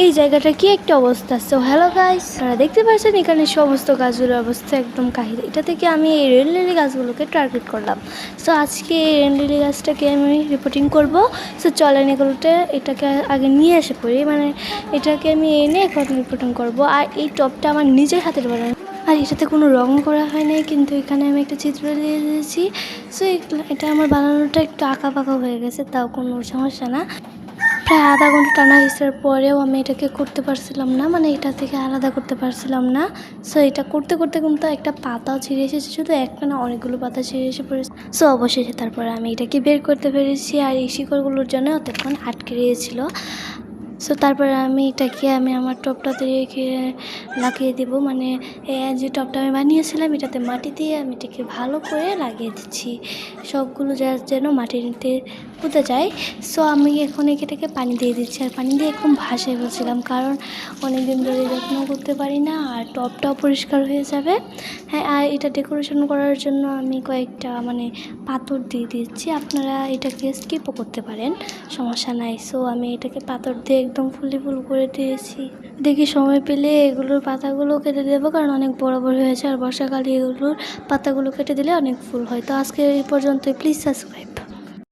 এই জায়গাটা কি একটা অবস্থা? সো হ্যালো গাইস আপনারা দেখতে পাচ্ছেন এখানে সমস্ত গাছগুলোর অবস্থা একদম কাহিল। এটা থেকে আমি এই রেল লিলি গাছগুলোকে টার্গেট করলাম। সো আজকে এই রেল লিলি গাছটাকে আমি রিপোর্টিং করব। সো চলেন এগুলোতে, এটাকে আগে নিয়ে এসে পড়ি। মানে এটাকে আমি এনে এখন রিপোর্টিং করব। আর এই টপটা আমার নিজের হাতের বানানো। আর এটাতে কোনো রং করা হয় নাই, কিন্তু এখানে আমি একটা চিত্র দিয়ে দিয়েছি। সো এটা আমার বানানোটা একটু আঁকা পাকা হয়ে গেছে, তাও কোনো সমস্যা না। প্রায় আধা ঘণ্টা টানা হিসার পরেও আমি এটাকে করতে পারছিলাম না মানে এটা থেকে আলাদা করতে পারছিলাম না। সো এটা করতে করতে কিন্তু একটা পাতাও ছিঁড়ে এসেছে, শুধু একটা না অনেকগুলো পাতা ছিঁড়ে এসে পড়েছে। সো অবশেষে তারপরে আমি এটাকে বের করতে পেরেছি, আর এই শিকড়গুলোর জন্য অতক্ষণ আটকে রয়েছিল। সো তারপরে আমি এটাকে আমি আমার টপটাতে রেখে লাগিয়ে দেবো। মানে যে টপটা আমি বানিয়েছিলাম, এটাতে মাটি দিয়ে আমি এটাকে ভালো করে লাগিয়ে দিচ্ছি। সবগুলো যা, যেন মাটিতে পুঁতে যায়। সো আমি এখন এটাকে পানি দিয়ে দিচ্ছি। আর পানি দিয়ে এখন ভাসায় বলছিলাম কারণ অনেক দিন ধরে যত্ন করতে পারি না, আর টপটাও পরিষ্কার হয়ে যাবে। হ্যাঁ আর এটা ডেকোরেশন করার জন্য আমি কয়েকটা মানে পাথর দিয়ে দিচ্ছি। আপনারা এটাকে স্কিপও করতে পারেন, সমস্যা নাই। সো আমি এটাকে পাথর দিয়ে একদম ফুলি ফুল করে দিয়েছি। দেখি সময় পেলে এগুলোর পাতাগুলো কেটে দেবো, কারণ অনেক বড় বড় হয়েছে। আর বর্ষাকালে এগুলোর পাতাগুলো কেটে দিলে অনেক ফুল হয়। তো আজকে এই পর্যন্ত প্লিজ সাবস্ক্রাইব